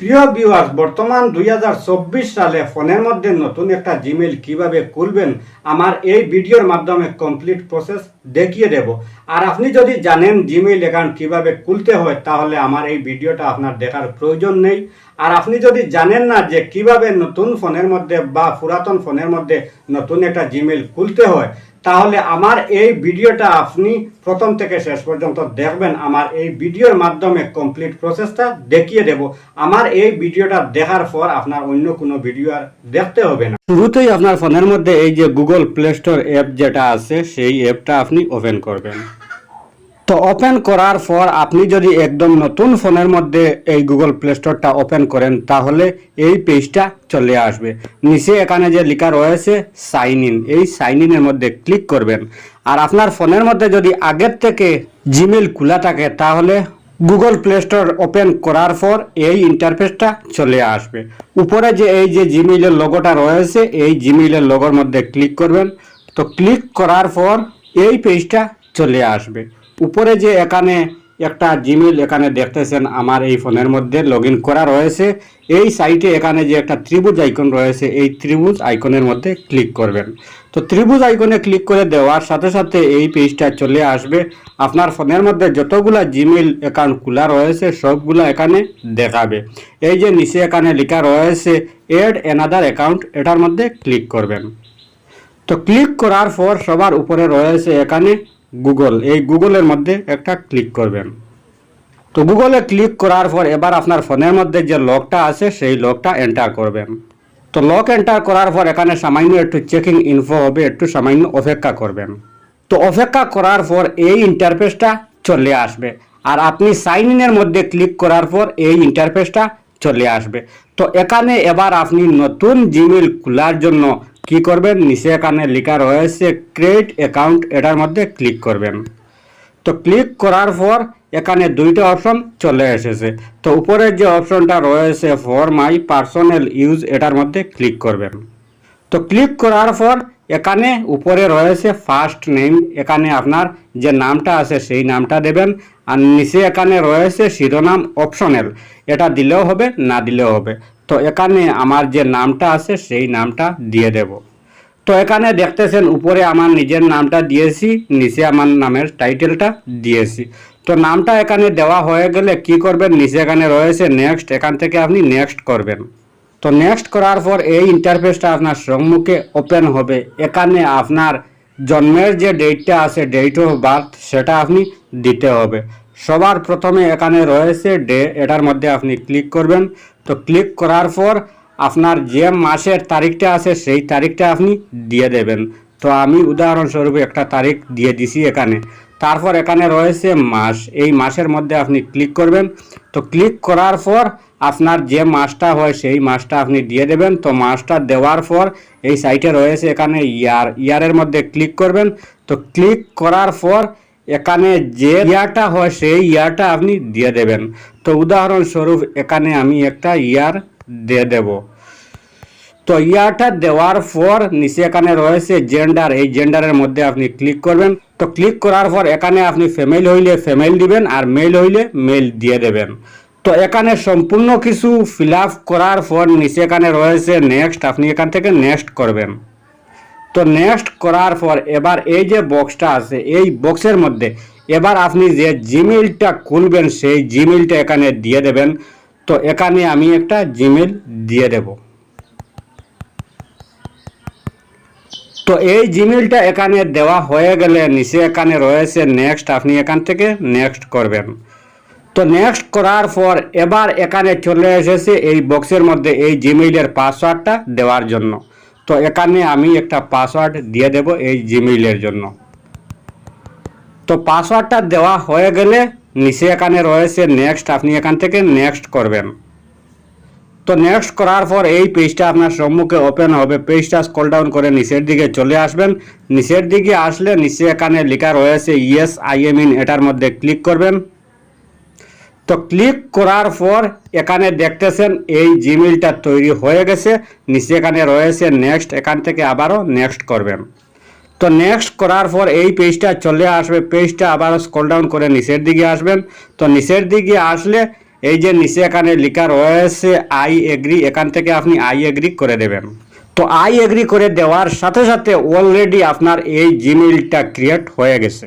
প্রিয় ভিউয়ার্স বর্তমান দুই হাজার চব্বিশ সালে ফোনের মধ্যে নতুন একটা জিমেল কীভাবে খুলবেন, আমার এই ভিডিওর মাধ্যমে কমপ্লিট প্রসেস দেখিয়ে দেব। আর আপনি যদি জানেন জিমেইল অ্যাকাউন্ট কীভাবে খুলতে হয়, তাহলে আমার এই ভিডিওটা আপনার দেখার প্রয়োজন নেই। আর আপনি যদি জানেন না যে কীভাবে নতুন ফোনের মধ্যে বা পুরাতন ফোনের মধ্যে নতুন একটা জিমেল খুলতে হয়, তাহলে আমার এই ভিডিওটা আপনি প্রথম থেকে শেষ পর্যন্ত দেখবেন। আমার এই ভিডিওর মাধ্যমে কমপ্লিট প্রসেসটা দেখিয়ে দেব। আমার এই ভিডিওটা দেখার পর আপনার অন্য কোনো ভিডিও আর দেখতে হবে না। শুরুতেই আপনার ফোনের মধ্যে এই যে গুগল প্লে স্টোর অ্যাপ যেটা আছে, সেই অ্যাপটা আপনি ওপেন করবেন। তো ওপেন করার পর আপনি যদি একদম নতুন ফোনের মধ্যে এই গুগল প্লে স্টোরটা ওপেন করেন, তাহলে এই পেজটা চলে আসবে। নিচে এখানে যে লেখা রয়েছে সাইন ইন এই সাইন ইনের মধ্যে ক্লিক করবেন। আর আপনার ফোনের মধ্যে যদি আগের থেকে জিমেল খোলা থাকে, তাহলে গুগল প্লে স্টোর ওপেন করার পর এই ইন্টারফেসটা চলে আসবে। উপরে যে এই যে জিমেইলের লোগোটা রয়েছে, এই জিমেইলের লোগোর মধ্যে ক্লিক করবেন। তো ক্লিক করার পর এই পেজটা চলে আসবে। উপরে যে এখানে একটা জিমেল এখানে দেখতেছেন, আমার এই ফোনের মধ্যে লগ করা রয়েছে। এই সাইটে এখানে যে একটা ত্রিভুজ আইকন রয়েছে, এই ত্রিভুজ আইকনের মধ্যে ক্লিক করবেন। তো ত্রিভুজ আইকনে ক্লিক করে দেওয়ার সাথে সাথে এই পেজটা চলে আসবে। আপনার ফোনের মধ্যে যতগুলা জিমেল অ্যাকাউন্ট খোলা রয়েছে, সবগুলা এখানে দেখাবে। এই যে নিচে এখানে লেখা রয়েছে এড এনাদার অ্যাকাউন্ট এটার মধ্যে ক্লিক করবেন। তো ক্লিক করার পর সবার উপরে রয়েছে এখানে গুগল এই গুগলের মধ্যে একটা ক্লিক করবেন। তো গুগলে ক্লিক করার পর এবার আপনার ফোনের মধ্যে যে লকটা আছে, সেই লকটা এন্টার করবেন। তো লক এন্টার করার পর এখানে সামান্য একটু চেকিং ইনফো হবে, একটু সামান্য অপেক্ষা করবেন। তো অপেক্ষা করার পর এই ইন্টারফেসটা চলে আসবে। আর আপনি সাইন ইনের মধ্যে ক্লিক করার পর এই ইন্টারফেসটা চলে আসবে। তো এখানে এবার আপনি নতুন জিমেল খোলার জন্য কি করবেন? নিচে এখানে লেখা রয়েছে ক্রেডিট অ্যাকাউন্ট এটার মধ্যে ক্লিক করবেন। তো ক্লিক করার পর এখানে দুইটা অপশন চলে এসেছে। তো উপরের যে অপশনটা রয়েছে ফর মাই পার্সোনাল ইউজ এটার মধ্যে ক্লিক করবেন। তো ক্লিক করার পর এখানে উপরে রয়েছে ফার্স্ট নেম এখানে আপনার যে নামটা আছে সেই নামটা দেবেন। আর নিচে এখানে রয়েছে শিরোনাম অপশনাল এটা দিলেও হবে, না দিলেও হবে। তো এখানে আমার যে নামটা আছে সেই নামটা দিয়ে দেব। তো এখানে দেখতেছেন উপরে আমার নিজের নামটা দিয়েছি, নিচে আমার নামের টাইটেলটা দিয়েছি। তো নামটা এখানে দেওয়া হয়ে গেলে কি করবেন? নিচে এখানে রয়েছে নেক্সট এখান থেকে আপনি নেক্সট করবেন। তো নেক্সট করার পর এই ইন্টারফেসটা আপনার সম্মুখে ওপেন হবে। এখানে আপনার জন্মের যে ডেটটা আছে ডেট অফ বার্থ সেটা আপনি দিতে হবে। সবার প্রথমে এখানে রয়েছে ডে এটার মধ্যে আপনি ক্লিক করবেন। তো ক্লিক করার পর আপনার যে মাসের তারিখটা আছে সেই তারিখটা আপনি দিয়ে দেবেন। তো আমি উদাহরণস্বরূপ একটা তারিখ দিয়ে দিছি এখানে। তারপর এখানে রয়েছে মাস। এই মাসের মধ্যে আপনি ক্লিক করবেন। তো ক্লিক করার পর আপনার যে মাসটা হয় সেই মাসটা আপনি দিয়ে দেবেন। তো মাসটা দেওয়ার পর এই সাইটে রয়েছে এখানে ইয়ার ইয়ারের মধ্যে ক্লিক করবেন। তো ক্লিক করার পর এখানে যে ইয়ারটা হয় সেই ইয়ারটা আপনি দিয়ে দেবেন। তো উদাহরণস্বরূপ এখানে আমি একটা ইয়ার দিয়ে দেব। তো ইয়াটা দেওয়ার পর নিচে এখানে রয়েছে জেন্ডার এই জেন্ডারের মধ্যে আপনি ক্লিক করবেন। তো ক্লিক করার পর এখানে আপনি ফিমেল হইলে ফিমেল দিবেন আর মেল হইলে মেল দিয়ে দেবেন। তো এখানে সম্পূর্ণ কিছু ফিল করার পর নিচে এখানে রয়েছে নেক্সট আপনি এখান থেকে নেক্সট করবেন। তো নেক্সট করার পর এবার এই যে বক্সটা আছে, এই বক্সের মধ্যে এবার আপনি যে জিমেইলটা খুলবেন, সেই জিমেইলটা এখানে দিয়ে দেবেন। তো এখানে আমি একটা জিমেইল দিয়ে দেব। তো এই জিমেইলটা এখানে দেওয়া হয়ে গেলে নিচে এখানে রয়েছে নেক্সট আপনি এখান থেকে নেক্সট করবেন। তো নেক্সট করার পর এবার এখানে চলে এসেছে এই বক্সের মধ্যে এই জিমেইলের পাসওয়ার্ডটা দেওয়ার জন্য। তো এখানে আমি একটা পাসওয়ার্ড দিয়ে দেব এই জিমেইলের জন্য। তো পাসওয়ার্ডটা দেওয়া হয়ে গেলে নিচে এখানে রয়েছে নেক্সট আপনি এখান থেকে নেক্সট করবেন। তো নেক্সট করার পর এই পেজটা আপনার সম্মুখে ওপেন হবে। পেজটা স্ক্রল ডাউন করে নিচের দিকে চলে আসবেন। নিচের দিকে আসলে নিচে এখানে লেখা রয়েছে ইয়েস আই এম ইন এটার মধ্যে ক্লিক করবেন। তো ক্লিক করার পর এখানে দেখতেছেন এই জিমেইলটা তৈরি হয়ে গেছে। নিচে এখানে রয়েছে নেক্সট এখান থেকে আবারও নেক্সট করবেন। তো নেক্সট করার পর এই পেজটা চলে আসবে। পেজটা আবার স্কল ডাউন করে নিচের দিকে আসবেন। তো নিচের দিকে আসলে এই যে নিচে এখানে লেখা রয়েছে আই এগ্রি এখান থেকে আপনি আই এগ্রি করে দেবেন। তো আই এগ্রি করে দেওয়ার সাথে সাথে অলরেডি আপনার এই জিমেইলটা ক্রিয়েট হয়ে গেছে।